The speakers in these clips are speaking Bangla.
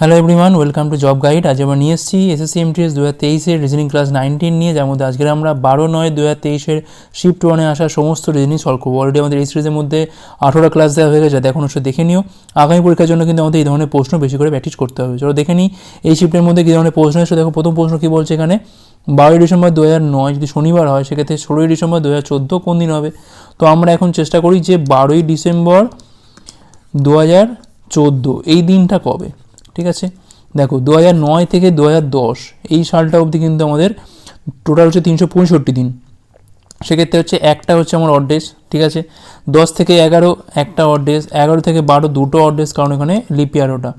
Hello everyone welcome to job guide আজ আমরা নিয়ে এসেছি এসএসসি এমটিএস দু হাজার তেইশের রিজনিং ক্লাস নাইনটিন নিয়ে, যার মধ্যে আজকে আমরা বারো নয় দু হাজার তেইশের শিফট ওয়ানে আসা সমস্ত রিজনিং সলভ করব। অলরেডি আমাদের এই সিরিজের মধ্যে আঠেরোটা ক্লাস দেওয়া হয়ে গেছে যাতে এখন অবশ্যই দেখে নিও। আগামী পরীক্ষার জন্য কিন্তু আমাদের এই ধরনের প্রশ্ন বেশি করে প্র্যাকটিস করতে হবে। চলো দেখে নিই, এই শিফটের মধ্যে কী ধরনের প্রশ্ন এসে দেখো, প্রথম প্রশ্ন কী বলছে এখানে? বারোই ডিসেম্বর দু হাজার নয়, যদি শনিবার হয়, সেক্ষেত্রে ষোলোই ডিসেম্বর দু হাজার চোদ্দ কোন দিন হবে? তো আমরা এখন চেষ্টা করি যে বারোই ডিসেম্বর দু হাজার চোদ্দ, এই দিনটা কবে? ঠিক আছে? দেখো দু হাজার নয় থেকে দু হাজার দশ, এই সালটা অবধি কিন্তু আমাদের টোটাল হচ্ছে তিনশো পঁয়ষট্টি দিন। সেক্ষেত্রে হচ্ছে একটা হচ্ছে আমার অড্রেস ঠিক আছে? দশ থেকে এগারো একটা অড্রেস এগারো থেকে বারো দুটো অড্রেস কারণ এখানে লিপিয়ার ওটা।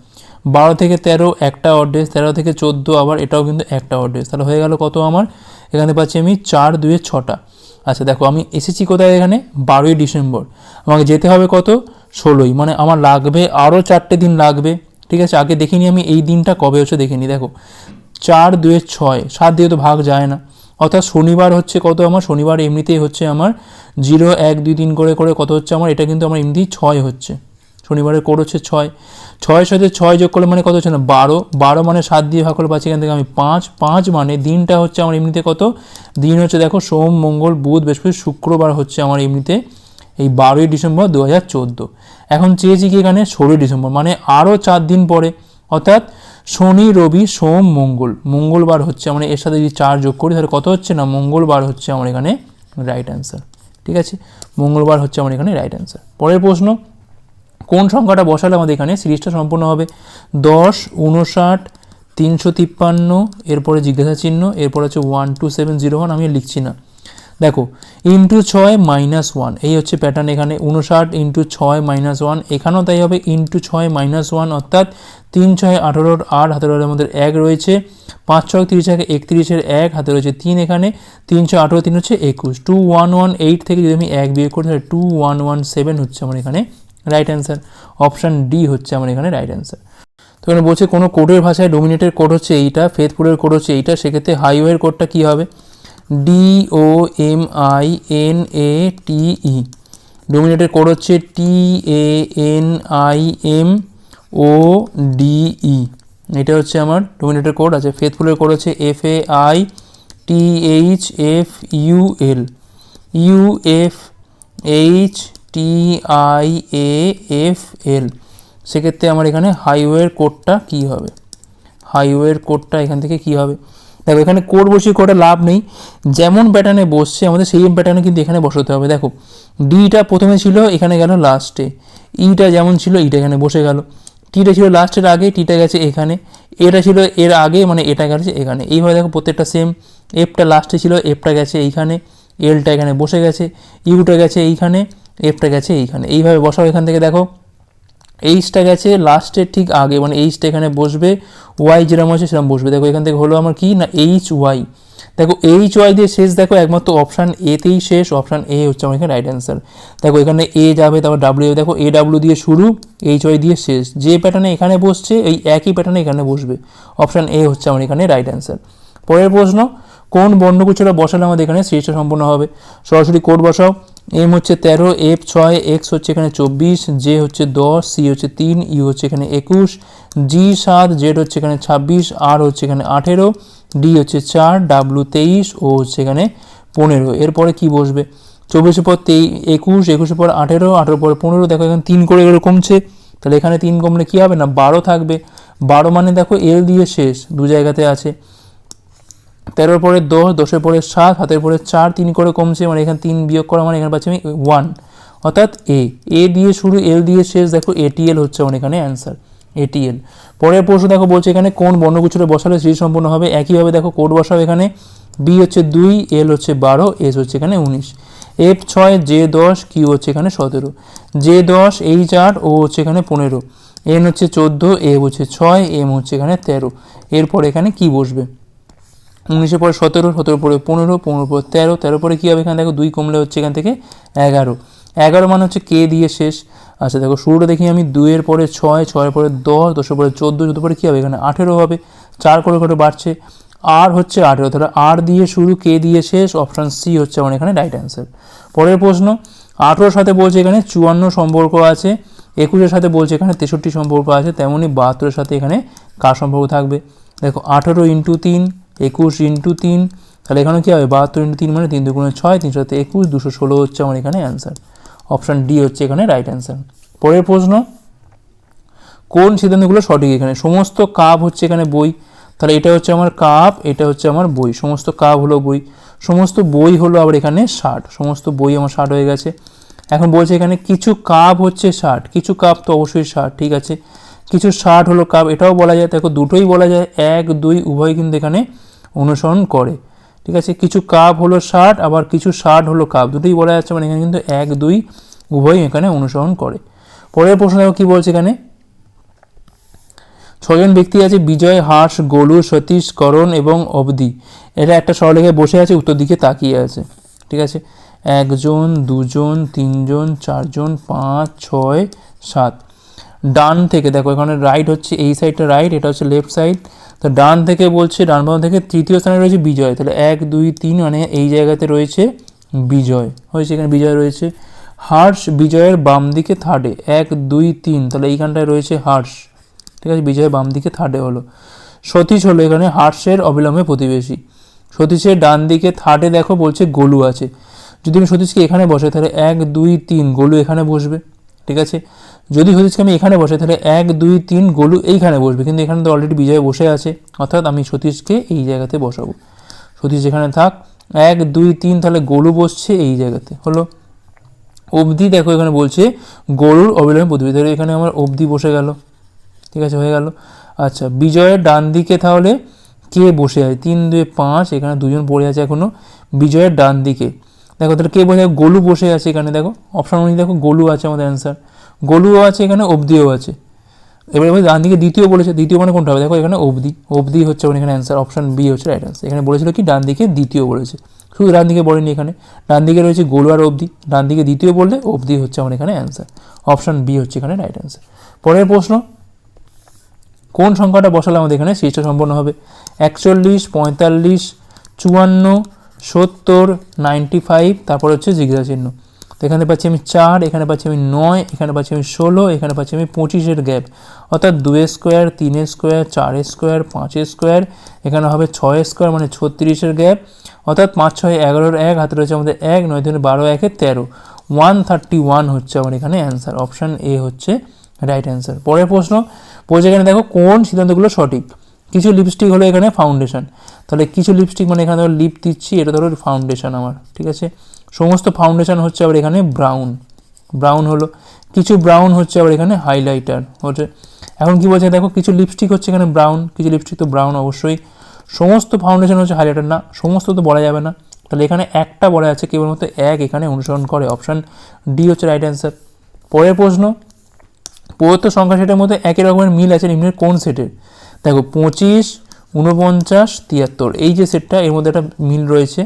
বারো থেকে তেরো একটা অড্রেস তেরো থেকে চোদ্দ আবার এটাও কিন্তু একটা অড্রেস তাহলে হয়ে গেল কত আমার? এখানে পাচ্ছি আমি চার দুয়ে ছটা। আচ্ছা দেখো, আমি এসেছি কোথায় এখানে? বারোই ডিসেম্বর। আমাকে যেতে হবে কত? ষোলোই। মানে আমার লাগবে আরও চারটে দিন লাগবে। ঠিক আছে? আগে দেখিনি আমি, এই দিনটা কবে হচ্ছে দেখিনি। দেখো, চার দুয়ে ছয়, সাত দিয়ে তো ভাগ যায় না। অর্থাৎ শনিবার হচ্ছে কত আমার? শনিবার এমনিতেই হচ্ছে আমার জিরো, এক, দুই, তিন করে করে কত হচ্ছে আমার? এটা কিন্তু আমার এমনিতেই ছয় হচ্ছে। শনিবারের কোড হচ্ছে ছয়। ছয়ের সাথে ছয় যোগ করলে মানে কত হচ্ছে না? বারো। বারো মানে সাত দিয়ে ভাগ করলে পাচ্ছি এখান থেকে আমি পাঁচ। পাঁচ মানে দিনটা হচ্ছে আমার এমনিতে কত? দিন হচ্ছে দেখো, সোম, মঙ্গল, বুধ, বৃহস্পতি, শুক্রবার হচ্ছে আমার এমনিতে এই বারোই ডিসেম্বর দু হাজার চোদ্দ। এখন চেয়েছি কি এখানে ষোলোই ডিসেম্বর মানে আরও চার দিন পরে, অর্থাৎ শনি, রবি, সোম, মঙ্গল। মঙ্গলবার হচ্ছে আমরা এর সাথে যদি চার যোগ করি, তাহলে কত হচ্ছে না? মঙ্গলবার হচ্ছে আমার এখানে রাইট অ্যান্সার ঠিক আছে? মঙ্গলবার হচ্ছে আমার এখানে রাইট অ্যান্সার পরের প্রশ্ন, কোন সংখ্যাটা বসালে আমাদের এখানে সিরিজটা সম্পূর্ণ হবে? দশ, উনষাট, তিনশো তিপ্পান্ন, এরপরে জিজ্ঞাসা চিহ্ন এরপর হচ্ছে one two seven zero one আমি লিখছি না। দেখো ইন্টু ছয় মাইনাস ওয়ান এই হচ্ছে প্যাটার্ন এখানে উনষাট ইন্টু ছয় মাইনাস ওয়ান এখানেও তাই হবে ইন্টু ছয় মাইনাস ওয়ান অর্থাৎ তিন ছয় আঠারোর আট হাতের আমাদের এক রয়েছে, পাঁচ ছয় তিরিশ এক একত্রিশের এক হাতে রয়েছে তিন এখানে তিনশো আঠেরো তিন হচ্ছে একুশ টু ওয়ান ওয়ান এইট থেকে যদি আমি এক বিয়োগ করি তাহলে টু ওয়ান ওয়ান সেভেন হচ্ছে আমার এখানে রাইট অ্যান্সার অপশান ডি হচ্ছে আমার এখানে রাইট অ্যান্সার তো এখানে বলছে কোনো কোডের ভাষায় ডোমিনেটের কোড হচ্ছে এইটা ফেথফুলের কোড হচ্ছে এইটা, সেক্ষেত্রে হাইওয়ের কোডটা কী হবে? D O M I N A T E ডোমিনেটের code হচ্ছে T A N I M O D E এটা হচ্ছে আমার ডোমিনেটের কোড আছে। ফেথফুলের কোড হচ্ছে F A I T H F U L U F H T I A F L সেক্ষেত্রে আমার এখানে হাইওয়ের কোডটা কী হবে? হাইওয়ের কোডটা এখান থেকে কী হবে? দেখো, এখানে কোড বসিয়ে করে লাভ নেই। যেমন প্যাটার্নে বসছে, আমাদের সেই প্যাটার্নে কিন্তু এখানে বসাতে হবে। দেখো ডিটা প্রথমে ছিল, এখানে গেল লাস্টে ইটা যেমন ছিল ইটা এখানে বসে গেল। টিটা ছিল লাস্টের আগে টিটা গেছে এখানে। এটা ছিল এর আগে মানে এটা গেছে এখানে। এইভাবে দেখো, প্রত্যেকটা সেম এফটা লাস্টে ছিল এফটা গেছে এইখানে। এলটা এখানে বসে গেছে। ইউটা গেছে এইখানে এফটা গেছে এইখানে। এইভাবে বসাও এখান থেকে, দেখো। এইচটা গেছে লাস্টের ঠিক আগে মানে এইচটা এখানে বসবে ওয়াই যেরকম আছে সেরকম বসবে। দেখো, এখান থেকে হলো আমার কি? না এইচ ওয়াই দেখো এইচ ওয়াই দিয়ে শেষ, দেখো, একমাত্র অপশান এতেই শেষ অপশান এ হচ্ছে আমার এখানে রাইট অ্যান্সার দেখো, এখানে এ যাবে, তারপর ডাব্লিউ দেখো এ ডাব্লিউ দিয়ে শুরু এইচ ওয়াই দিয়ে শেষ। যে প্যাটার্নে এখানে বসছে, এই একই প্যাটার্নে এখানে বসবে। অপশান এ হচ্ছে আমার এখানে রাইট অ্যান্সার পরের প্রশ্ন, কোন বর্ণকুচটা বসালে আমাদের এখানে সিরিজটা সম্পূর্ণ হবে? সরাসরি কোড বসাও। এম হচ্ছে তেরো, এফ ছয়, এক্স হচ্ছে এখানে চব্বিশ, জে হচ্ছে দশ, সি হচ্ছে তিন, ইউ হচ্ছে এখানে একুশ, জি সাত, জেড হচ্ছে এখানে ছাব্বিশ, আর হচ্ছে এখানে আঠেরো, ডি হচ্ছে চার ডাব্লু তেইশ, ও হচ্ছে এখানে পনেরো। এরপরে কি বসবে? চব্বিশের পর তেই, একুশ একুশের পর আঠেরো আঠেরো পর পনেরো, দেখো এখানে তিন করে এগুলো কমছে। তাহলে এখানে তিন কমলে কী হবে? না, বারো থাকবে। বারো মানে দেখো এল দিয়ে শেষ, দু জায়গাতে আছে। তেরোর পরে দশ, দশের পরে সাত হাতের পরে চার, তিন করে কমছে মানে এখানে তিন বিয়োগ করা মানে এখানে পাচ্ছি আমি ওয়ান অর্থাৎ এ এ দিয়ে শুরু এল দিয়ে শেষ, দেখো এটিএল হচ্ছে আমার এখানে অ্যান্সার এটিএল পরের প্রশ্ন দেখো, বলছে এখানে কোন বর্ণগুচ্ছটা বসালে সিরিজ সম্পূর্ণ হবে? একইভাবে দেখো, কোড বসাও এখানে। বি হচ্ছে দুই এল হচ্ছে বারো এস হচ্ছে এখানে উনিশ। এফ ছয় জে দশ কিউ হচ্ছে এখানে সতেরো। জে দশ এইচ আট ও হচ্ছে এখানে পনেরো। এন হচ্ছে চোদ্দ এ হচ্ছে ছয় এম হচ্ছে এখানে তেরো। এরপর এখানে কি বসবে? উনিশের পরে সতেরো সতেরো পরে পনেরো পনেরো পরে তেরো তেরো পরে কী হবে এখানে? দেখো দুই কমলে হচ্ছে এখান থেকে এগারো। এগারো মানে হচ্ছে কে দিয়ে শেষ? আচ্ছা দেখো, শুরুটা দেখি আমি, দুইয়ের পরে ছয়, ছয়ের পরে দশ, দশের পরে চোদ্দ চোদ্দ পরে কী হবে এখানে? আঠেরো হবে। চার করে করে বাড়ছে? আর হচ্ছে আঠেরো। তাহলে আর দিয়ে শুরু, কে দিয়ে শেষ? অপশান সি হচ্ছে আমার এখানে রাইট অ্যান্সার পরের প্রশ্ন, আঠেরোর সাথে বলছে এখানে চুয়ান্ন সম্পর্ক আছে, একুশের সাথে বলছে এখানে তেষট্টি সম্পর্ক আছে তেমনই বাহাত্তরের সাথে এখানে কার সম্পর্ক থাকবে? দেখো, আঠেরো ইন্টু তিন একুশ ইন্টু তিন, তাহলে এখানে কী হবে? বাহাত্তর ইন্টু তিন মানে তিন দুগুণে ছয় তিনশো সাথে একুশ, দুশো ষোলো হচ্ছে আমার এখানে অ্যান্সার অপশান ডি হচ্ছে এখানে রাইট অ্যান্সার পরের প্রশ্ন, কোন সিদ্ধান্তগুলো সঠিক এখানে? সমস্ত কাপ হচ্ছে এখানে বই। তাহলে এটা হচ্ছে আমার কাপ, এটা হচ্ছে আমার বই। সমস্ত কাপ হলো বই। সমস্ত বই হলো আবার এখানে ষাট। সমস্ত বই আমার ষাট হয়ে গেছে। এখন বলছে এখানে কিছু কাপ হচ্ছে ষাট। কিছু কাপ তো অবশ্যই ষাট, ঠিক আছে? কিছু ষাট হলো কাপ, এটাও বলা যায়। দেখো দুটোই বলা যায়। এক, দুই, উভয় কিন্তু এখানে অনুসরণ করে। ঠিক আছে? কিছু কাপ হলো ষাট, আবার কিছু ষাট হলো কাপ। দুটোই বলা যাচ্ছে মানে এখানে কিন্তু এক, দুই উভয় এখানে অনুসরণ করে। পরের প্রশ্ন দেখো কী বলছে এখানে? ছজন ব্যক্তি আছে, বিজয়, হাস গোলু সতীশ, করণ এবং অবধি। এটা একটা সরলেখায় বসে আছে, উত্তর দিকে তাকিয়ে আছে। ঠিক আছে? একজন, দুজন, তিনজন, চারজন, পাঁচ, ছয়, সাত। ডান থেকে দেখো, এখানে রাইট হচ্ছে, এই সাইডটা রাইট এটা হচ্ছে লেফট সাইড তো ডান থেকে বলছে, ডান বাম থেকে তৃতীয় স্থানে রয়েছে বিজয়। তাহলে এক, দুই, তিন মানে এই জায়গাতে রয়েছে বিজয়। হয়েছে এখানে বিজয় রয়েছে। হার্স বিজয়ের বাম দিকে থার্ডে এক, দুই, তিন। তাহলে এইখানটায় রয়েছে হার্স ঠিক আছে, বিজয় বাম দিকে থার্ডে হলো। সতীশ হলো এখানে হার্সের অবিলম্বে প্রতিবেশী। সতীশের ডান দিকে থার্ডে দেখো বলছে গোলু আছে। যদি আমি সতীশকে এখানে বসে তাহলে এক, দুই, তিন গোলু এখানে বসবে। ঠিক আছে? যদি সতীশকে আমি এখানে বসে তাহলে এক, দুই, তিন গোলু এইখানে বসবে। কিন্তু এখানে তো অলরেডি বিজয় বসে আছে। অর্থাৎ আমি সতীশকে এই জায়গাতে বসাবো। সতীশ যেখানে থাক, এক, দুই, তিন, তাহলে গোলু বসছে এই জায়গাতে। হলো? অবধি দেখো এখানে বলছে গরুর অবিলম্বে প্রতিবেশী তাহলে এখানে আমার অবধি বসে গেল। ঠিক আছে, হয়ে গেল। আচ্ছা বিজয়ের ডান দিকে তাহলে কে বসে আছে? তিন দুই পাঁচ, এখানে দুজন পড়ে আছে এখনও। বিজয়ের ডান দিকে। দেখো, তাহলে কে বসে? গোলু বসে আছে এখানে, দেখো। অপশন অনুযায়ী দেখো, গোলু আছে আমাদের অ্যান্সার গোলুও আছে এখানে, অবধিও আছে। এবারে বলি ডান দিকে দ্বিতীয় বলেছে, দ্বিতীয় মানে কোনটা হবে? দেখো এখানে অবধি অবধি হচ্ছে আমার এখানে অ্যান্সার অপশন বি হচ্ছে রাইট অ্যান্সার এখানে বলেছিল কি ডান দিকে দ্বিতীয় বলেছে। শুধু ডান দিকে বলেনি এখানে। ডান দিকে রয়েছে গোলু আর অবধি ডান দিকে দ্বিতীয় বললে অবধি হচ্ছে আমার এখানে অ্যান্সার অপশন বি হচ্ছে এখানে রাইট অ্যান্সার পরের প্রশ্ন, কোন সংখ্যাটা বসালে আমাদের এখানে শীর্ষ সম্পন্ন হবে? একচল্লিশ, পঁয়তাল্লিশ, চুয়ান্ন, সত্তর নাইনটি ফাইভ তারপর হচ্ছে জিজ্ঞাসা চিহ্ন। তো এখানে পাচ্ছি আমি চার, এখানে পাচ্ছি আমি নয়, এখানে পাচ্ছি আমি ষোলো, এখানে পাচ্ছি আমি পঁচিশের গ্যাপ। অর্থাৎ দুয়ের স্কোয়ার তিনের স্কোয়ার চারের স্কোয়ার পাঁচের স্কোয়ার, এখানে হবে ছয়ের স্কোয়ার মানে ছত্রিশের গ্যাপ। অর্থাৎ পাঁচ, ছয়, এগারোর এক, হাতে রয়েছে আমাদের এক, নয় ধরে বারো, একে তেরো। ওয়ান থার্টি ওয়ান হচ্ছে আমার এখানে অ্যান্সার অপশান এ হচ্ছে রাইট অ্যান্সার পরের প্রশ্ন, বলছে এখানে দেখো কোন সিদ্ধান্তগুলো সঠিক? কিছু লিপস্টিক হলো এখানে ফাউন্ডেশন তাহলে কিছু লিপস্টিক মানে এখানে ধরো লিপ দিচ্ছি, এটা ধরো ফাউন্ডেশন আমার, ঠিক আছে? সমস্ত ফাউন্ডেশন হচ্ছে আবার এখানে ব্রাউন ব্রাউন হলো, কিছু ব্রাউন হচ্ছে আবার এখানে হাইলাইটার হচ্ছে এখন কি বলছে দেখো, কিছু লিপস্টিক হচ্ছে এখানে ব্রাউন কিছু লিপস্টিক তো ব্রাউন অবশ্যই। সমস্ত ফাউন্ডেশন হচ্ছে হাইলাইটার না, সমস্ত তো বলা যাবে না। তাহলে এখানে একটা বলা আছে, কেবলমাত্র এক এখানে অনুসরণ করে। অপশান ডি হচ্ছে রাইট অ্যান্সার পরের প্রশ্ন, প্রদত্ত সংখ্যা সেটের মধ্যে একই রকমের মিল আছে নিম্নের কোন সেটের দেখো, পঁচিশ উনপঞ্চাশ তিয়াত্তর, এই যে সেটটা এর মধ্যে একটা মিল রয়েছে।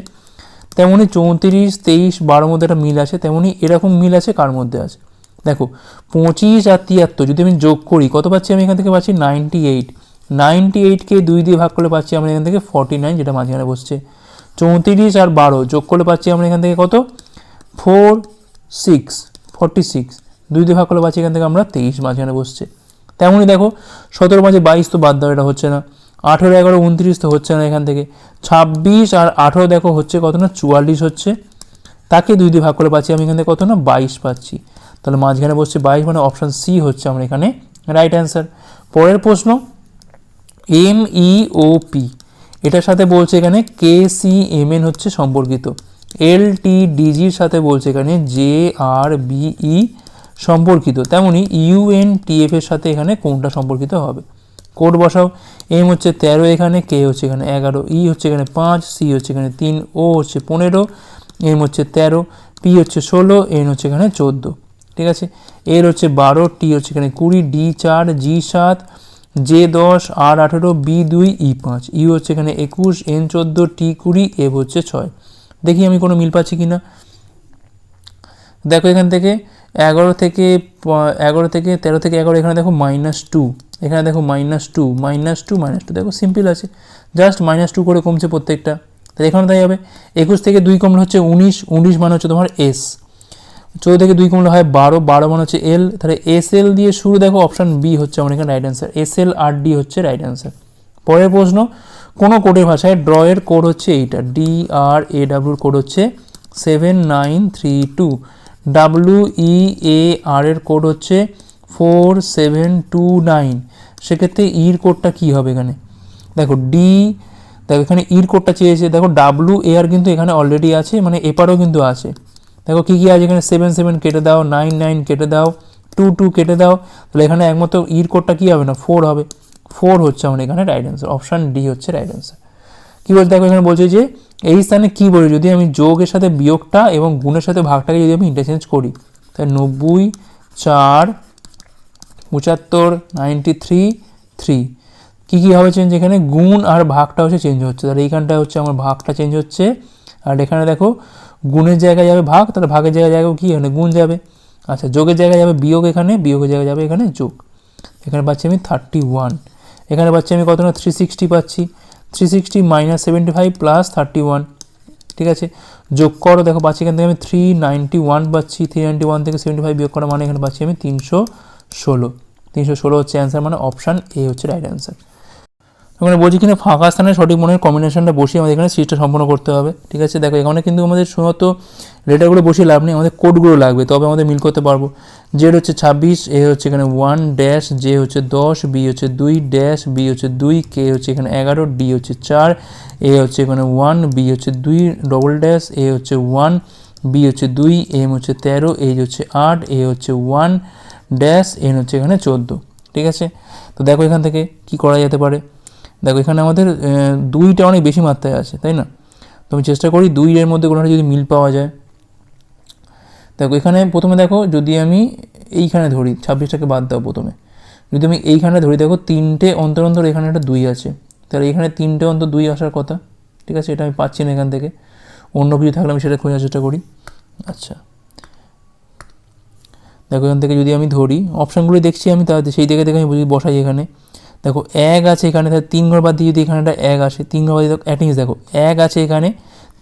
তেমনি চৌত্রিশ, তেইশ, বারোর মধ্যে একটা মিল আছে, তেমনি এরকম মিল আছে কার মধ্যে আছে? দেখো, পঁচিশ আর তিয়াত্তর, যদি আমি যোগ করি, কত পাচ্ছি আমি এখান থেকে পাচ্ছি? Ninety eight. নাইনটি এইটকে দুই দিয়ে ভাগ করলে পাচ্ছি আমরা এখান থেকে ফর্টি নাইন, যেটা মাঝখানে বসছে। চৌত্রিশ আর বারো যোগ করলে পাচ্ছি আমরা এখান থেকে কত? Four, six, forty six. দুই দিয়ে ভাগ করলে পাচ্ছি এখান থেকে আমরা তেইশ, মাঝখানে বসছে। তেমনই দেখো, সতেরো মাঝে বাইশ তো বাদ দাও, এটা হচ্ছে না। আঠেরো এগারো উনত্রিশ তো হচ্ছে না এখান থেকে। ছাব্বিশ আর আঠেরো দেখো হচ্ছে কত না? চুয়াল্লিশ হচ্ছে। তাকে দুই দিয়ে ভাগ করে পাচ্ছি আমি এখান থেকে কত না? বাইশ পাচ্ছি। তাহলে মাঝখানে বসছে বাইশ মানে অপশান সি হচ্ছে আমার এখানে। রাইট অ্যান্সার পরের প্রশ্ন এম ই ও পি এটার সাথে বলছে এখানে কে সি এম এন হচ্ছে সম্পর্কিত। এল টি ডিজির সাথে বলছে এখানে জে আর বিই সম্পর্কিত। তেমনি ইউএন টিএফ এর সাথে এখানে কোনটা সম্পর্কিত হবে? কোড বসাও। এম হচ্ছে তেরো এখানে, কে হচ্ছে এখানে এগারো, ই হচ্ছে এখানে পাঁচ, সি হচ্ছে এখানে তিন, ও হচ্ছে পনেরো, এম হচ্ছে তেরো, পি হচ্ছে ষোলো, এন হচ্ছে এখানে চোদ্দ। ঠিক আছে? এর হচ্ছে বারো, টি হচ্ছে এখানে কুড়ি, ডি চার, জি সাত, জে দশ, আর আঠেরো, বি দুই, ই পাঁচ। ইউ হচ্ছে এখানে একুশ, এন চোদ্দ, টি কুড়ি, এফ হচ্ছে ছয়। দেখি আমি কোনো মিল পাচ্ছি কি না দেখো এখান থেকে এগারো থেকে এগারো থেকে তেরো থেকে এগারো এখানে দেখো মাইনাস টু। এখানে দেখো minus two minus two minus two দেখো সিম্পল আছে। জাস্ট মাইনাস টু করে কমছে প্রত্যেকটা। তাহলে এখানে তাই হবে, একুশ থেকে দুই কমলে হচ্ছে উনিশ উনিশ মানে হচ্ছে তোমার এস চৌদ্দ থেকে দুই কমলে হয় বারো বারো মানে হচ্ছে এল তাহলে এস এল দিয়ে শুরু দেখো অপশান বি হচ্ছে আমার এখানে right answer S L R D হচ্ছে রাইট অ্যান্সার পরের প্রশ্ন, কোনো কোডের ভাষায় ড্রয়ের কোড হচ্ছে এইটা। ডি আর এ ডাব্লুর কোড হচ্ছে seven nine three two W E A R এর কোড হচ্ছে ফোর সেভেন টু নাইন সেক্ষেত্রে ইর কোডটা কী হবে এখানে? দেখো ডি দেখো এখানে ইর কোডটা চেয়েছে। দেখো ডাব্লু আর কিন্তু এখানে অলরেডি আছে মানে এপারেও কিন্তু আছে। দেখো কী কী আছে এখানে? সেভেন সেভেন কেটে দাও নাইন নাইন কেটে দাও টু টু কেটে দাও। তাহলে এখানে একমাত্র ইর কোডটা কী হবে না? ফোর হবে। ফোর হচ্ছে আমার এখানে রাইট অ্যান্সার অপশান ডি হচ্ছে রাইট অ্যান্সার কী বলছে? দেখো এখানে বলছে যে, এই স্থানে কী বলি? যদি আমি যোগের সাথে বিয়োগটা এবং গুণের সাথে ভাগটাকে যদি আমি ইন্টারচেঞ্জ করি, তাহলে নব্বই চার পঁচাত্তর নাইনটি থ্রি থ্রি কী কী হবে চেঞ্জ এখানে? গুণ আর ভাগটা হচ্ছে চেঞ্জ হচ্ছে। তাহলে এইখানটা হচ্ছে আমার ভাগটা চেঞ্জ হচ্ছে। আর এখানে দেখো, গুণের জায়গায় যাবে ভাগ, তাহলে ভাগের জায়গায় যাবে কি? এখানে গুণ যাবে। আচ্ছা যোগের জায়গায় যাবে বিয়োগ এখানে, বিয়োগের জায়গায় যাবে এখানে যোগ। এখানে পাচ্ছি আমি থার্টি ওয়ান এখানে পাচ্ছি আমি কত না? থ্রি সিক্সটি পাচ্ছি। Three sixty minus seventy five plus thirty one ঠিক আছে? যোগ করো, দেখো পাচ্ছি এখান থেকে আমি থ্রি নাইনটি ওয়ান পাচ্ছি। থ্রি নাইনটি ওয়ান থেকে সেভেন্টি ফাইভ বিয়োগ করা মানে এখানে পাচ্ছি আমি তিনশো ষোলো। তিনশো ষোলো হচ্ছে অ্যান্সার মানে অপশান এ হচ্ছে রাইট অ্যান্সার ওখানে বলছি কিনা ফাঁকা স্থানে সঠিক মনের কম্বিনেশনটা বসিয়ে আমাদের এখানে সিটটা সম্পন্ন করতে হবে, ঠিক আছে? দেখো, এখানে কিন্তু আমাদের শুধুমাত্র লেটারগুলো বসিয়ে লাভ নেই, আমাদের কোডগুলো লাগবে, তবে আমাদের মিল করতে পারব। জেড হচ্ছে ছাব্বিশ এ হচ্ছে এখানে ওয়ান ড্যাশ জে হচ্ছে দশ বি হচ্ছে দুই ড্যাশ বি হচ্ছে দুই কে হচ্ছে এখানে এগারো ডি হচ্ছে চার এ হচ্ছে এখানে ওয়ান বি হচ্ছে দুই ডবল ড্যাশ এ হচ্ছে ওয়ান বি হচ্ছে দুই এম হচ্ছে তেরো এইচ হচ্ছে আট এ হচ্ছে ওয়ান ড্যাশ এন হচ্ছে এখানে চোদ্দ, ঠিক আছে? তো দেখো এখান থেকে কি করা যেতে পারে? দেখো এখানে আমাদের দুইটা অনেক বেশি মাত্রায় আছে, তাই না? তো আমি চেষ্টা করি দুইয়ের মধ্যে কোনোটা যদি মিল পাওয়া যায়। দেখো এখানে প্রথমে দেখো যদি আমি এইখানে ধরি, ছাব্বিশটাকে বাদ দাও প্রথমে। যদি আমি এইখানে ধরি, দেখো তিনটে অন্তর অন্তর এখানে একটা দুই আছে। তাহলে এখানে তিনটে অন্তর দুই আসার কথা, ঠিক আছে? এটা আমি পাচ্ছি না এখান থেকে। অন্য কিছু থাকলে আমি সেটা খোঁজার চেষ্টা করি। আচ্ছা। দেখো এখান থেকে যদি আমি ধরি অপশানগুলো দেখছি আমি তাহলে সেই দিকে দেখে আমি বুঝি বসাই এখানে। দেখো, এক আছে এখানে, তাহলে তিন ঘর বাদ দিয়ে যদি এখানে একটা এক আসে, তিন ঘর বাদ দিয়ে জিনিস দেখো, এক আছে এখানে,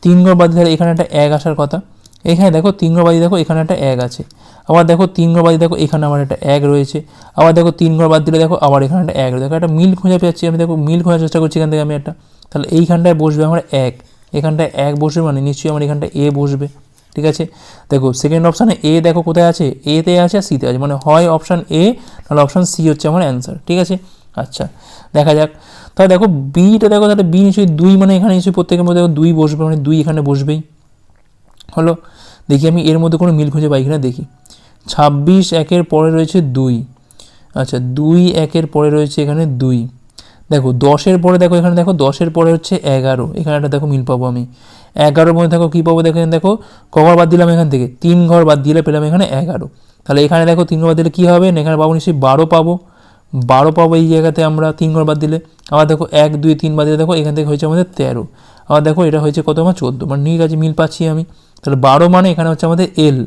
তিন ঘর বাদ দিয়ে এখানে একটা এক আসার কথা। এখানে দেখো, তিন ঘর বাদ দেখো, এখানে একটা এক আছে। আবার দেখো, তিন ঘর বাদ দেখো, এখানে আমার একটা এক রয়েছে। আবার দেখো, তিন ঘর বাদ দিলে দেখো, আবার এখানে একটা এক দেখো, একটা মিল খুঁজে পেয়েছি আমি, দেখো, মিল খোঁজার চেষ্টা করছি এখান থেকে আমি একটা। তাহলে এইখানটায় বসবে আমার এক। এখানটায় এক বসবে মানে নিশ্চয়ই আমার এখানটায় এ বসবে। ঠিক আছে? দেখো সেকেন্ড অপশানে এ দেখো কোথায় আছে? এতে আছে আর সিতে আছে। মানে হয় অপশান এ নাহলে অপশান সি হচ্ছে আমার অ্যান্সার ঠিক আছে? আচ্ছা দেখা যাক। তাহলে দেখো বিটা দেখো, তাহলে বি নিশ্চয়ই দুই মানে এখানে নিশ্চয়ই প্রত্যেকের মধ্যে দেখো দুই বসবে মানে দুই এখানে বসবেই। হলো, দেখি আমি এর মধ্যে কোনো মিল খুঁজে পাই কিনা, দেখি। ছাব্বিশ একের পরে রয়েছে দুই। আচ্ছা দুই একের পরে রয়েছে এখানে দুই। দেখো, দশের পরে দেখো, এখানে দেখো, দশের পরে হচ্ছে এগারো। এখানে একটা দেখো মিল পাবো আমি। এগারোর মধ্যে দেখো কী পাবো? দেখো এখানে দেখো ক বাদ দিলাম এখান থেকে? তিন ঘর বাদ দিলে পেলাম এখানে এগারো। তাহলে এখানে দেখো তিন ঘর বাদ দিলে কী হবে? এখানে পাবো নিশ্চয়ই বারো পাবো। বারো পাবো এই জায়গাতে আমরা তিন ঘর বাদ দিলে। আবার দেখো এক, দুই, তিন বাদ দিলে দেখো এখান থেকে হয়েছে আমাদের তেরো। আবার দেখো এটা হয়েছে কত? আমার চোদ্দ। মানে ঠিক আছে, মিল পাচ্ছি আমি। তাহলে বারো মানে এখানে হচ্ছে আমাদের এল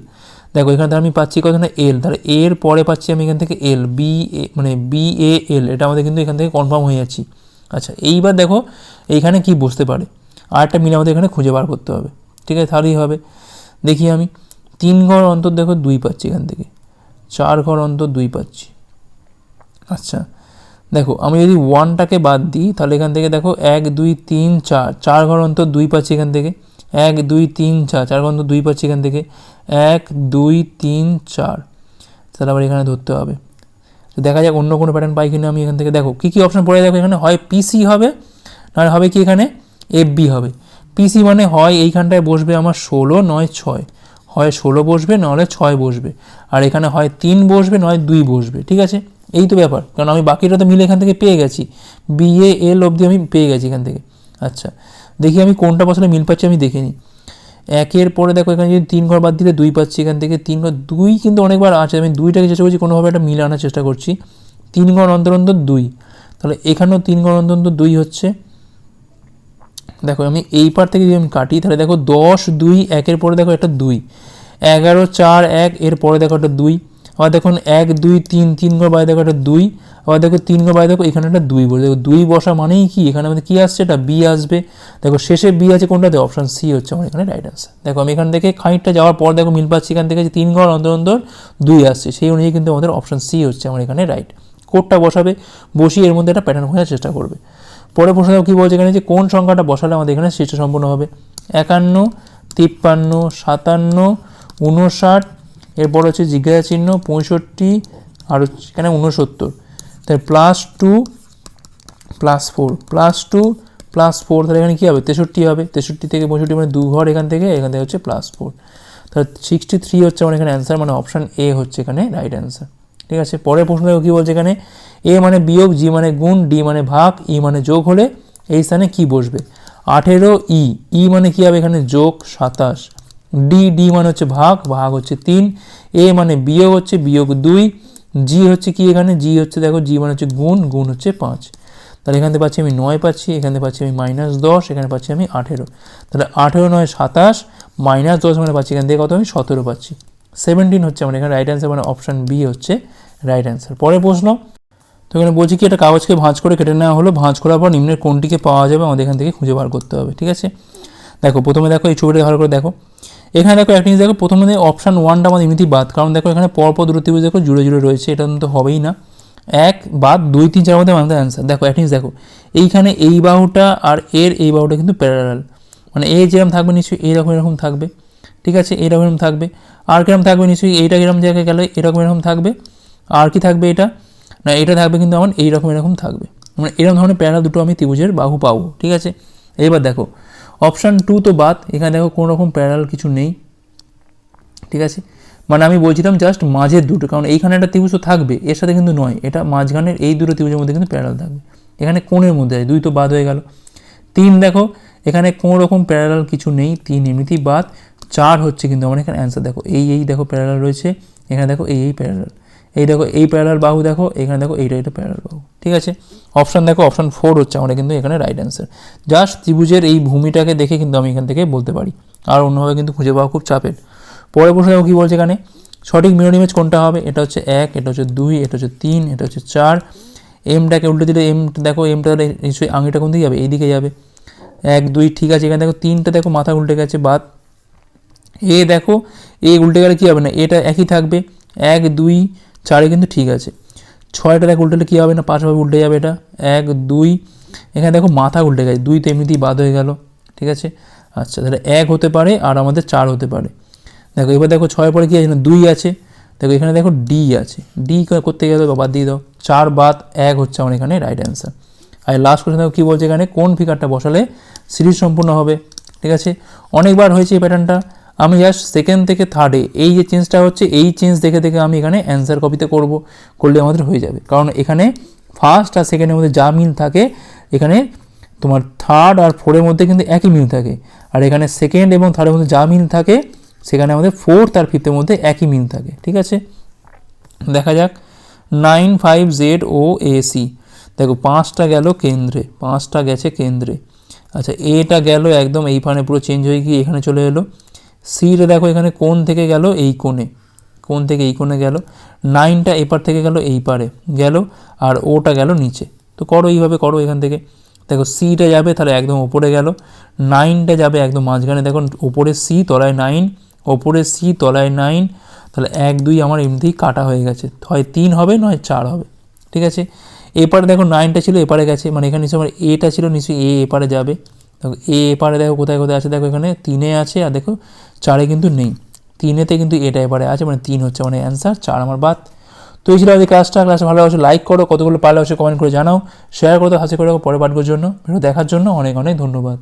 দেখো এখানে তাহলে আমি পাচ্ছি কত না এল তাহলে এর পরে পাচ্ছি আমি এখান থেকে এল বি এ মানে বি এ এল এটা আমাদের কিন্তু এখান থেকে কনফার্ম হয়ে যাচ্ছি। আচ্ছা এইবার দেখো, এইখানে কি বসতে পারে? আর একটা মিল আমাদের এখানে খুঁজে বার করতে হবে। ঠিক আছে, তাহলেই হবে। দেখি আমি, তিন ঘর অন্তর দেখো দুই পাচ্ছি এখান থেকে। চার ঘর অন্তর দুই পাচ্ছি। আচ্ছা দেখো আমি যদি ওয়ানটাকে বাদ দিই, তাহলে এখান থেকে দেখো এক, দুই, তিন, চার। চার ঘর অন্তর দুই পাচ্ছি এখান থেকে। এক, দুই, তিন, চার। চার ঘর অন্তর দুই পাচ্ছি এখান থেকে। এক, দুই, তিন, চার। তাহলে আবার এখানে ধরতে হবে। দেখা যাক অন্য কোনো প্যাটার্ন পাই কিনা আমি এখান থেকে। দেখো, কী কী অপশন পড়ে দেখো এখানে? হয় পিসি হবে, নাহলে হবে কি এখানে? এফবি হবে। পিসি মানে হয় এইখানটায় বসবে আমার ষোলো, নয়, ছয়। হয় ষোলো বসবে নাহলে ছয় বসবে। আর এখানে হয় তিন বসবে, নয়, দুই বসবে, ঠিক আছে? এই তো ব্যাপার। কারণ আমি বাকিটা তো মিলে এখান থেকে পেয়ে গেছি। বিএ এল অবধি আমি পেয়ে গেছি এখান থেকে। আচ্ছা দেখি আমি কোনটা বসলে মিল পাচ্ছি আমি দেখে নিই। একের পরে দেখো, এখানে যদি তিন ঘর বাদ দিলে দুই পাচ্ছি এখান থেকে। তিন ঘর দুই কিন্তু অনেকবার আছে। আমি দুইটাকে চেষ্টা করছি, কোনোভাবে একটা মিল আনার চেষ্টা করছি। তিন ঘর অন্তর অন্তর দুই। তাহলে এখানেও তিন ঘর অন্তর অন্তর দুই হচ্ছে। দেখো আমি এই পার থেকে যদি আমি কাটি, তাহলে দেখো দশ, দুই, একের পরে দেখো একটা দুই। এগারো, চার, এক, এর পরে দেখো একটা দুই। আবার দেখুন এক, দুই, তিন তিন ঘর বাইরে দেখো একটা দুই। আবার দেখো তিন ঘর বাইরে দেখো এখানে একটা দুই বসে দেখো। দুই বসা মানেই কি? এখানে আমাদের কী আসছে? এটা বি আসবে। দেখো শেষে বি আছে কোনটাতে? অপশান সি হচ্ছে আমার এখানে রাইট আনসার দেখো আমি এখান থেকে খানিকটা যাওয়ার পর দেখো মিল পাচ্ছি এখান থেকে যে তিন ঘর অন্তর অন্তর দুই আসছে। সেই অনুযায়ী কিন্তু আমাদের অপশান সি হচ্ছে আমার এখানে রাইট কোডটা বসাবে, বসিয়ে এর মধ্যে একটা প্যাটার্ন খোঁজার চেষ্টা করবে। পরে প্রশ্ন কী বলছে এখানে যে কোন সংখ্যাটা বসালে আমাদের এখানে সৃষ্টি সম্পূর্ণ হবে? একান্ন, তিপ্পান্ন, সাতান্ন উনষাট এরপর হচ্ছে জিজ্ঞাসা চিহ্ন পঁয়ষট্টি, আর হচ্ছে এখানে উনসত্তর তাই plus two plus four plus two plus four তাহলে এখানে কী হবে? তেষট্টি হবে। তেষট্টি থেকে পঁয়ষট্টি মানে দু ঘর এখান থেকে এখান থেকে হচ্ছে প্লাস ফোর তাহলে সিক্সটি থ্রি হচ্ছে আমার এখানে অ্যান্সার মানে অপশান এ হচ্ছে এখানে রাইট অ্যান্সার ঠিক আছে? পরের প্রশ্ন কী বলছে এখানে? এ মানে বিয়োগ, জি মানে গুণ, ডি মানে ভাগ, ই মানে যোগ হলে এই স্থানে কি বসবে? আঠেরো ই ই মানে কী হবে এখানে? যোগ সাতাশ। ডি ডি মানে হচ্ছে ভাগ ভাগ হচ্ছে তিন। এ মানে বিয়োগ হচ্ছে বিয়োগ দুই। জি হচ্ছে কি এখানে? জি হচ্ছে দেখো, জি মানে হচ্ছে গুণ গুণ হচ্ছে পাঁচ। তাহলে এখান পাচ্ছি আমি নয় পাচ্ছি, এখান পাচ্ছি আমি মাইনাস দশ, এখানে পাচ্ছি আমি আঠেরো। তাহলে আঠেরো নয় সাতাশ, মাইনাস দশ মানে পাচ্ছি এখান থেকে কত আমি? সতেরো পাচ্ছি। সেভেন্টিন হচ্ছে আমার এখানে রাইট অ্যান্সার মানে অপশান বি হচ্ছে রাইট অ্যান্সার পরের প্রশ্ন। তো এখানে বলছি কি একটা কাগজকে ভাঁজ করে কেটে নেওয়া হলো। ভাঁজ করার পর নিম্নের কোনটিকে পাওয়া যাবে আমাদের এখান থেকে খুঁজে বার করতে হবে, ঠিক আছে? দেখো, প্রথমে দেখো এই ছবিটা ভালো করে দেখো। এখানে দেখো একটা জিনিস দেখো, প্রথমে অপশান ওয়ানটা আমাদের এমনিতেই বাদ। কারণ দেখো এখানে পরপর ত্রিভুজ দেখো জুড়ে জুড়ে রয়েছে, এটা তো হবেই না। এক, বাদ। দুই, তিন, চার মধ্যে আমাদের অ্যান্সার দেখো, একটা জিনিস দেখো, এইখানে এই বাহুটা আর এর এই বাহুটা কিন্তু প্যারালাল মানে এ যেরকম থাকবে নিশ্চয়ই এইরকম এরকম থাকবে, ঠিক আছে? এইরকম এরকম থাকবে। আর কীরকম থাকবে নিশ্চয়ই? এইটা কীরকম জায়গায় গেলে? এরকম এরকম থাকবে। আর কি থাকবে এটা? না, এটা থাকবে কিন্তু আমার এইরকম এরকম থাকবে। মানে এরকম ধরনের প্যারালাল দুটো আমি ত্রিভুজের বাহু পাবো, ঠিক আছে? এবার দেখো অপশান টু তো বাদ, এখানে দেখো কোনো রকম প্যারাল কিছু নেই, ঠিক আছে? মানে আমি বলছিলাম জাস্ট মাঝের দুটো, কারণ এইখানে একটা ত্রিভুজ তো থাকবে, এর সাথে কিন্তু নয়, এটা মাঝখানের এই দুটো ত্রিভুজের মধ্যে কিন্তু প্যারাল থাকবে। এখানে কোণের মধ্যে আছে, দুই তো বাদ হয়ে গেল। তিন দেখো, এখানে কোনো রকম প্যারালাল কিছু নেই, তিন এমনিতেই বাদ। চার হচ্ছে কিন্তু আমার এখানে অ্যান্সার দেখো, এই এই দেখো প্যারালাল রয়েছে, এখানে দেখো এই এই প্যারালাল এই দেখো, এই প্যারালাল বাহু দেখো, এখানে দেখো, এইটা এটা প্যারালাল বাহু। ঠিক আছে? অপশান দেখো অপশান ফোর হচ্ছে আমাদের কিন্তু এখানে রাইট অ্যান্সার জাস্ট ত্রিভুজের এই ভূমিটাকে দেখে কিন্তু আমি এখান থেকে বলতে পারি। আর অন্যভাবে কিন্তু খুঁজে পাওয়া খুব চাপের। পরে প্রশ্ন দেখো, কী বলছে এখানে? সঠিক মিরর ইমেজ কোনটা হবে? এটা হচ্ছে এক, এটা হচ্ছে দুই, এটা হচ্ছে তিন, এটা হচ্ছে চার। এমটাকে উল্টে দিলে এম দেখো এমটা নিশ্চয়ই আঙিটা কোন দিকে যাবে? এইদিকে যাবে। এক, দুই, ঠিক আছে, এখানে দেখো, তিনটা দেখো, মাথা উল্টে গেছে, বাদ। এ দেখো, এ উল্টে গেলে কী হবে না? এটা একই থাকবে। এক, দুই চারে কিন্তু ঠিক আছে। ছয়টা দেখো উল্টেলে কী হবে না পাঁচভাবে উল্টে যাবে এটা। এক, দুই, এখানে দেখো মাথা উল্টে গেছে, দুই তো এমনিতেই বাদ হয়ে গেল, ঠিক আছে? আচ্ছা তাহলে এক হতে পারে আর আমাদের চার হতে পারে। দেখো, এবার দেখো ছয় পরে কী আছে না, দুই আছে। দেখো, এখানে দেখো ডি আছে। ডি করতে গেলে বাদ দিয়ে দাও। চার বাদ এক হচ্ছে আমার এখানে রাইট অ্যান্সার আর লাস্ট কোশ্চেন দেখো কী বলছে এখানে, কোন ফিগারটা বসালে সিরিজ সম্পূর্ণ হবে, ঠিক আছে? অনেকবার হয়েছে এই প্যাটার্নটা আমি জাস্ট সেকেন্ড থেকে থার্ডে এই যে চেঞ্জটা হচ্ছে, এই চেঞ্জ দেখে দেখে আমি এখানে অ্যান্সার কপিতে করব, করলে আমাদের হয়ে যাবে। কারণ এখানে ফার্স্ট আর সেকেন্ডের মধ্যে যা মিল থাকে, এখানে তোমার থার্ড আর ফোরের মধ্যে কিন্তু একই মিল থাকে। আর এখানে সেকেন্ড এবং থার্ডের মধ্যে যা মিল থাকে, সেখানে আমাদের ফোর্থ আর ফিফথের মধ্যে একই মিল থাকে, ঠিক আছে? দেখা যাক। Nine five Z O A C দেখো, পাঁচটা গেল কেন্দ্রে, পাঁচটা গেছে কেন্দ্রে। আচ্ছা এটা গেল একদম এইখানে পুরো চেঞ্জ হয়ে গিয়ে এখানে চলে এলো। সিটা দেখো এখানে কোন থেকে গেল? এই কোণে। কোন থেকে এই কোণে গেল? নাইনটা এপার থেকে গেল, এই পারে গেল, আর ওটা গেল নিচে। তো করো এইভাবে, করো এখান থেকে। দেখো সিটা যাবে তাহলে একদম ওপরে গেল। নাইনটা যাবে একদম মাঝখানে। দেখো ওপরে সি তলায় নাইন ওপরে সি তলায় নাইন তাহলে এক, দুই আমার এমনিতেই কাটা হয়ে গেছে। হয় তিন হবে, নয়, চার হবে। ঠিক আছে? এপারে দেখো নাইনটা ছিল, এপারে গেছে। মানে এখানে নিশ্চয়ই আমার এটা ছিল, নিশ্চয়ই এ এপারে যাবে। দেখো এ এপারে দেখো কোথায় কোথায় আছে? দেখো এখানে তিনে আছে, আর দেখো চারে কিন্তু নেই। তিনেতে কিন্তু এটা এবারে আছে মানে তিন হচ্ছে মানে অ্যান্সার চার আমার বাদ। তো এই ছিল আজকে ক্লাসটা ক্লাস ভালো লাগছে লাইক করো, কতগুলো পারলে অবশ্যই কমেন্ট করে জানাও। শেয়ার করো হাসি করে পরে পাঠবার জন্য। ভিডিও দেখার জন্য অনেক অনেক ধন্যবাদ।